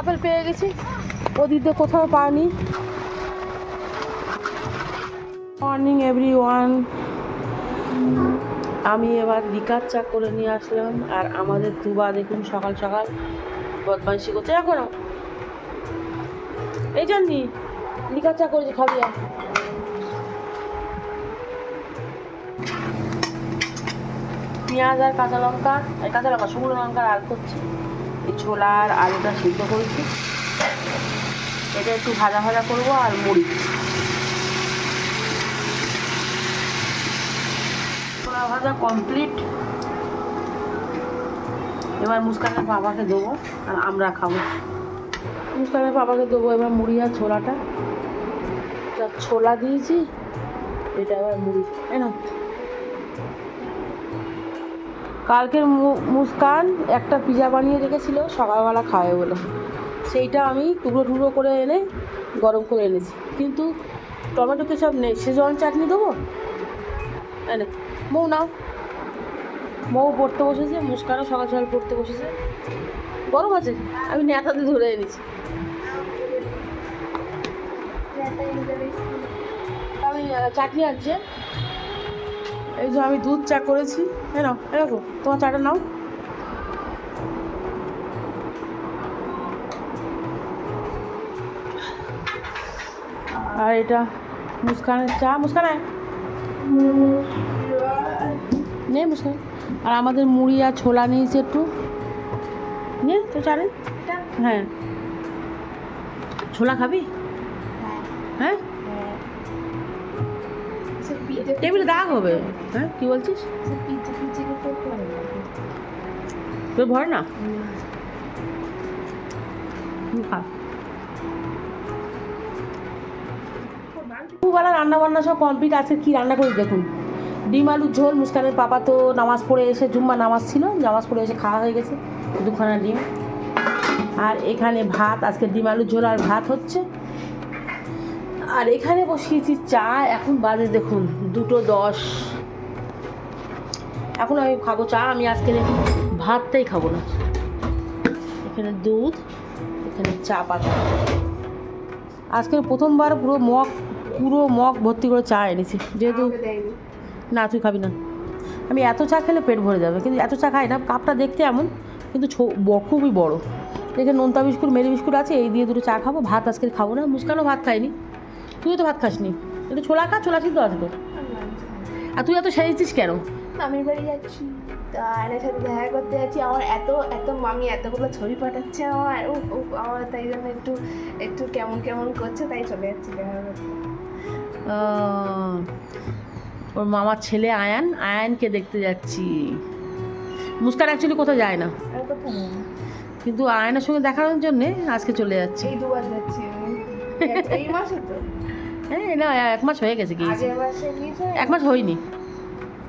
Apple পেয়ে গেছি। ওদিকে কোথাও পাইনি মর্নিং এভরি ওয়ান আমি এবার লিকার চা করে নিয়ে আসলাম, আর আমাদের দুবা দেখুন সকাল সকাল বদমাইশি করছে। এখন এই জন্যই লিকার চা করেছি, খাবি পেঁয়াজ আর কাঁচা লঙ্কা কাঁচা লঙ্কা, শুকনো লঙ্কা আর করছি। ছোলা আর আলুটা সিদ্ধ করেছি। এটা একটু ভাজা ভাজা করব আর মুড়ি। ছোলা ভাজা কমপ্লিট এবার মুস্কানের বাবাকে দেবো আর আমরা খাব। মুস্কানের বাবাকে দেবো এবার মুড়ি আর ছোলাটা। ছোলা দিয়েছি, এটা এবার মুড়ি। তাই না? কালকের মুস্কান একটা পিজা বানিয়ে রেখেছিল সকালবেলা খাবে বলে। সেইটা আমি টুকরো টুকরো করে এনে গরম করে এনেছি। কিন্তু টমেটো সব নেই। সেজন চাটনি দেবো? এনে মৌ নাও। মৌ পড়তে বসেছে, মুস্কানও সকাল সকাল পড়তে বসেছে। গরম আছে, আমি নেতাতে ধরে এনেছি। আমি চাটনি আনছি। এই যে আমি দুধ চা করেছি। এই নাও এরকম তোমার চাটা নাও। আর এটা মুস্কানের চা। মুস্কান? আয়। নে মুস্কান। আর আমাদের মুড়ি আর ছোলা নিয়েছে একটু। নে তো চা নে। হ্যাঁ। ছোলা খাবি? হ্যাঁ? টেবিলে দাগ হবে। হ্যাঁ কি বলছিস? তোর ভয় না? খা। রান্না বান্না সব কমপ্লিট আছে, কি রান্না করি দেখুন। ডিম আলুর ঝোল, মুস্কানের পাপা তো নামাজ পড়ে এসে জুম্মা নামাজ ছিল, নামাজ পড়ে এসে খাওয়া হয়ে গেছে, দুখানা ডিম। আর এখানে ভাত, আজকে ডিম আলুর ঝোল আর ভাত হচ্ছে। আর এখানে বসিয়েছি চা এখন বাজে দেখুন দুটো দশ। এখন আমি খাব চা আমি আজকে ভাতটাই খাব না। এখানে দুধ এখানে চা পাতা। আজকে প্রথমবার পুরো মগ পুরো মগ ভর্তি করে চা এনেছি। যেহেতু না তুই খাবি না। আমি এত চা খেলে পেট ভরে যাবে কিন্তু এত চা খাই না। কাপটা দেখতে এমন কিন্তু ছো- ব- খুবই বড়। দেখে নোনতা বিস্কুট মেরি বিস্কুট আছে এই দিয়ে দুটো চা খাব। ভাত আজকে খাব না। মুস্কানও ভাত খাইনি তুইও তো ভাত খাসনি। একটু ছোলা খা ছোলা সিদ্ধ আছে তো। আর তুই এত সেরেছিস কেন? মামির বাড়ি যাচ্ছি। আয়নার সাথে দেখা করতে যাচ্ছি। আমার এত এত মামি এতগুলো ছবি পাঠাচ্ছে আমার। আমার তাই জন্য একটু একটু কেমন কেমন করছে তাই চলে যাচ্ছি দেখা করতে। ওর মামার ছেলে আয়ান আয়ানকে দেখতে যাচ্ছি। মুস্কান অ্যাকচুয়ালি কোথাও যায় না। কিন্তু আয়নার সঙ্গে দেখানোর জন্যে আজকে চলে যাচ্ছে। এই দুবার যাচ্ছি এই মাসে তো। হ্যাঁ না এক মাস হয়ে গেছে গিয়েছে। এক মাস হয়নি।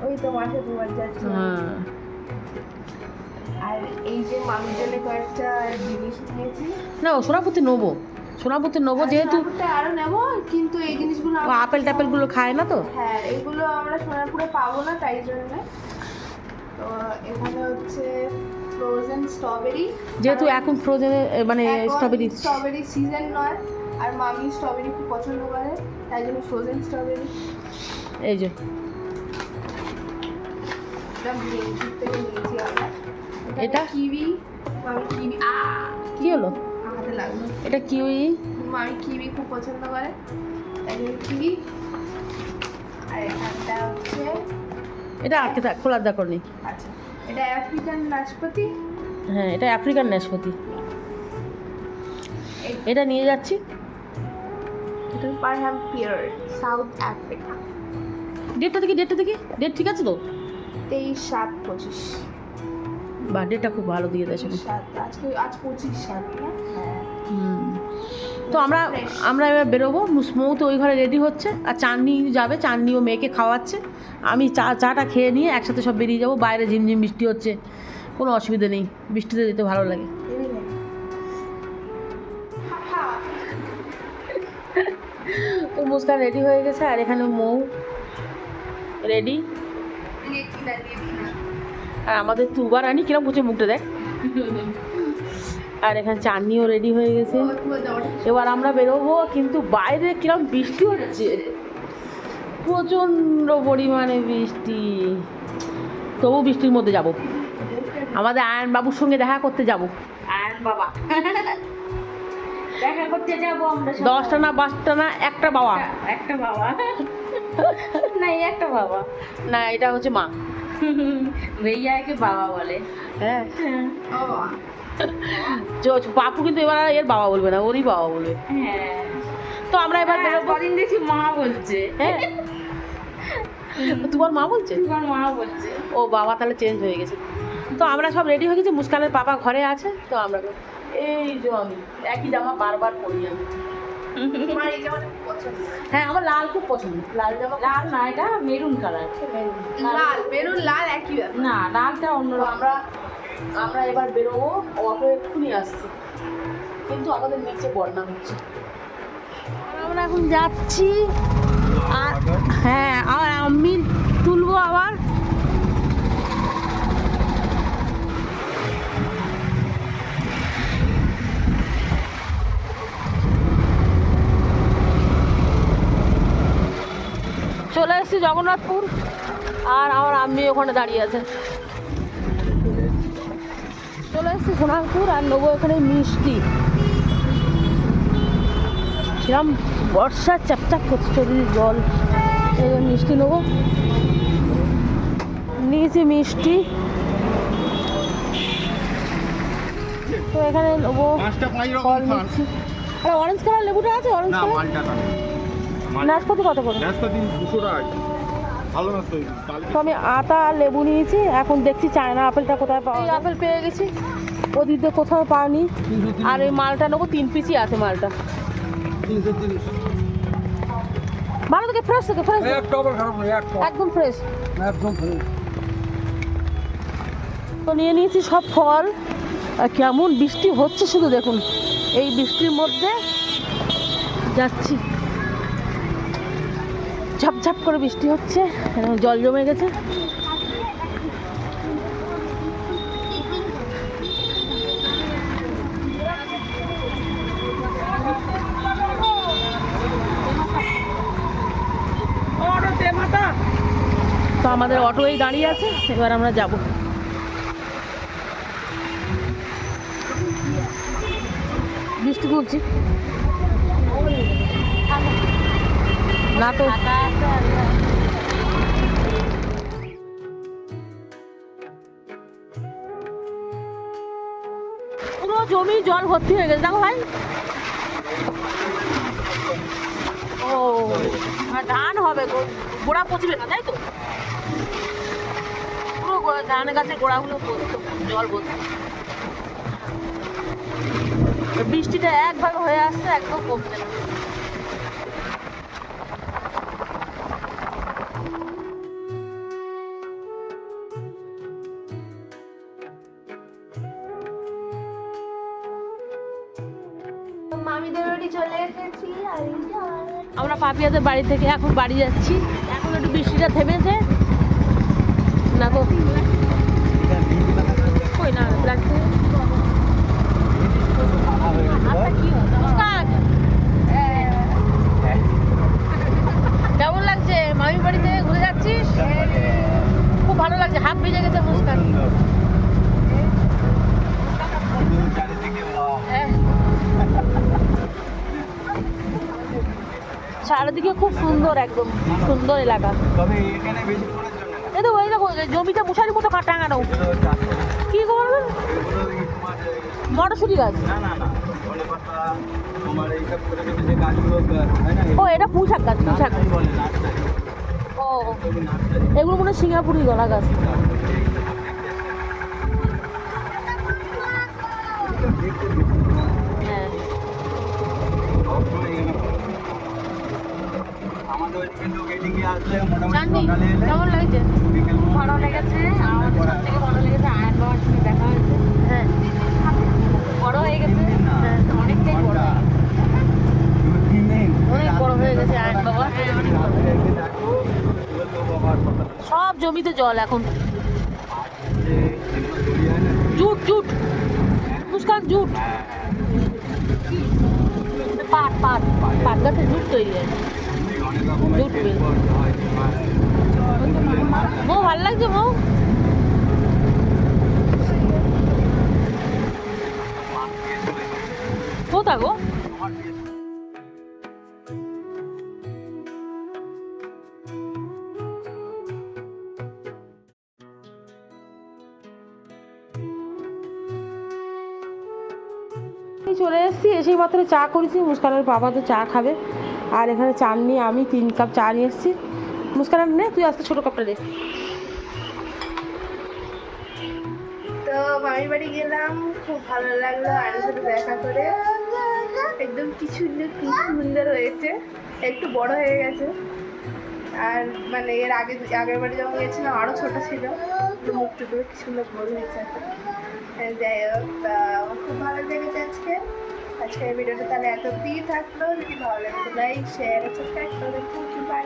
ওই তো মাসে দুবার যাচ্ছি হ্যাঁ। আর এই যে মামির জন্য কয়েকটা জিনিস নিয়েছি। না ও সোনাপতি নেব। সোনাপতি নেব যেহেতু সোনারপুরটা আরও নেব কিন্তু এই জিনিসগুলো আপেল খায় না তো? হ্যাঁ এগুলো আমরা সোনারপুরে পাবো না তাই জন্য। তো এখানে হচ্ছে ফ্রোজেন স্ট্রবেরি যেহেতু এখন ফ্রোজেন মানে স্ট্রবেরি স্ট্রবেরি সিজন নয়। আর মামি স্ট্রবেরি খুব পছন্দ করে তাই জন্য ফ্রোজেন স্ট্রবেরি এই যে। এটা? কিউই মামি কিউই আ! কি হলো? হাতে লাগল। এটা কিউই মামি কিউই খুব পছন্দ করে তাই জন্য কিউই আর এখানটা হচ্ছে এটা আটকে থাক খোলার দরকার নেই আচ্ছা এটা আফ্রিকান নাশপাতি। হ্যাঁ এটা আফ্রিকান নাশপাতি। এটা নিয়ে যাচ্ছি। Packham pear South Africa. ডেটটা দেখি ডেটটা দেখি। ডেট ঠিক আছে তো? তেইশ সাত পঁচিশ। বা ডেটটা খুব ভালো দিয়ে দেয় সাত আজকে আজ পঁচিশ সাত হ্যাঁ। তো আমরা আমরা এবার বেরোবো। মৌ তো ওই ঘরে রেডি হচ্ছে। আর চাঁদনি যাবে। চাঁদনি ও মেয়েকে খাওয়াচ্ছে। আমি চা চাটা খেয়ে নিয়ে একসাথে সব বেরিয়ে যাব। বাইরে ঝিমঝিম বৃষ্টি হচ্ছে। কোনো অসুবিধা নেই। বৃষ্টিতে যেতে ভালো লাগে। মুস্কান রেডি হয়ে গেছে, আর এখানে মৌ রেডি আর আমাদের তুবার আনি কিরম করছে মুখটা দেখ। আর এখানে চাটনিও রেডি হয়ে গেছে। এবার আমরা বেরোবো, কিন্তু বাইরে কিরম বৃষ্টি হচ্ছে। প্রচণ্ড পরিমাণে বৃষ্টি। তবু বৃষ্টির মধ্যে যাব। আমাদের আয়ন বাবুর সঙ্গে দেখা করতে যাব। আয়ন বাবা। দেখা করতে যাব আমরা দশটা না পাঁচটা না একটা বাবা। একটা- বাবা। না এই একটা বাবা। না এটা হচ্ছে মা। ভैयाকে বাবা বলে। হ্যাঁ। চ- চ- কিন্তু এবার আর এর বাবা বলবে না ওরই বাবা বলবে। হ্যাঁ। তো আমরা এবার হ্যাঁ, বেরোবো। কদিন দেখছি মা বলছে। হ্যাঁ। তোমার মা বলছে? তোমার মা বলছে। ও বাবা তাহলে চেঞ্জ হয়ে গেছে। তো আমরা সব রেডি হয়ে গেছি মুস্কানের পাপা ঘরে আছে তো আমরা এই যে আমি একই জামা বারবার পরি আমি। হ্যাঁ আমার লাল খুব পছন্দ। লাল জামা লাল না এটা মেরুন কালার। লাল বেরুন লাল একই না লালটা অন্য আমরা আমরা এবার বেরোবো অটো এক্ষুনি আসছে। কিন্তু আমাদের নিচে হচ্ছে। আমরা এখন যাচ্ছি। আর হ্যাঁ আর আমি তুলবো আবার চলে এসেছি জগন্নাথপুর আর আমার আম্মি ওখানে দাঁড়িয়ে আছে। চলে এসেছি সোনারপুর আর নেব এখানে মিষ্টি। সেরকম বর্ষা চাপচাপ করছে শরীরে জল। মিষ্টি নেব। নিয়েছি মিষ্টি। তো এখানে নেব পাঁচটা ফল নিচ্ছি আর অরেঞ্জ কালার লেবুটা আছে? অরেঞ্জ কালার নাশপাতি কত করে? দিন দুশো টাকা। তো? আমি আতা আর লেবু নিয়েছি এখন দেখছি চায়না আপেলটা কোথায় পাওয়া যায়। আপেল পেয়ে গেছি। ওদিকে কোথাও পাওনি। আর ওই মালটা নেব তিন পিসই আছে মালটা। ভালো থেকে ফ্রেশ থেকে ফ্রেশ একদম ফ্রেশ একদম ফ্রেশ তো নিয়ে নিয়েছি সব ফল। আর কেমন বৃষ্টি হচ্ছে শুধু দেখুন। এই বৃষ্টির মধ্যে যাচ্ছি। ঝপঝপ করে বৃষ্টি হচ্ছে জল জমে গেছে। তো আমাদের অটোই দাঁড়িয়ে আছে, এবার আমরা যাব। বৃষ্টি পড়ছি। না তো। পুরো জমি জল ভর্তি হয়ে গেছে। দেখো ভাই। ও ধান হবে গোড়া পচবে না, তাই তো? পুরো ধান গাছের গোড়াগুলো জল ভর্তি। বৃষ্টিটা একভাবে হয়ে আসছে, একদম কমছে না। চলে এসেছি আমার- পাপিয়াদের বাড়ি থেকে এখন বাড়ি যাচ্ছি। এখন একটু বৃষ্টিটা থেমেছে। না কই না লাগছে মুস্কান, কেমন লাগছে মামির বাড়ি থেকে ঘুরে যাচ্ছিস খুব ভালো লাগছে হাত ভিজে গেছে মুস্কান হ্যাঁ। চারিদিকে খুব সুন্দর একদম সুন্দর এলাকা। এই তো ওই দেখো জমিতে মশারি মতো টাঙানো। কি করবেন মটরশুটি গাছ। ও এটা পুঁশাক গাছ পুঁশাক ও এগুলো মনে হয় সিঙ্গাপুরি গলা গাছ। হ্যাঁ কেমন লাগছে? ভালো লেগেছে। আমার সব থেকে ভালো লেগেছে আয়ন বাবার সঙ্গে দেখা হয়েছে। হ্যাঁ। বড় হয়ে গেছে। হ্যাঁ, অনেকটাই বড়। হয়ে অনেক বড় হয়ে গেছে আয়ন বাবা। সব জমিতে জল এখন। Jute jute. মুস্কান জুট। পাট পাট। পাট গাছে জুট তৈরি হয়। ভালো লাগছে চলে এসেছি এসেই মাত্র চা করেছি। মুস্কানের বাবা তো চা খাবে। আর এখানে চা নিয়ে আমি তিন কাপ চা নিয়ে এসেছি। মুস্কান নে তুই আজকে ছোটো কাপটা দে। তো মামির বাড়ি গেলাম খুব ভালো লাগল আয়নের সাথে দেখা করে। একদম কি সুন্দর কি সুন্দর হয়েছে একটু বড় হয়ে গেছে। আর মানে এর আগে আগের বাড়ি যখন গেছিলাম আরও ছোট ছিল। মুখ টুকু কি সুন্দর বড় হয়েছে। হ্যাঁ, যাই হোক খুব ভালো লেগেছে আজকে। আজকে এই ভিডিওটা তাহলে এত দিয়ে থাকল যদি ভালো লাগে লাইক শেয়ার সাবস্ক্রাইব করে বাই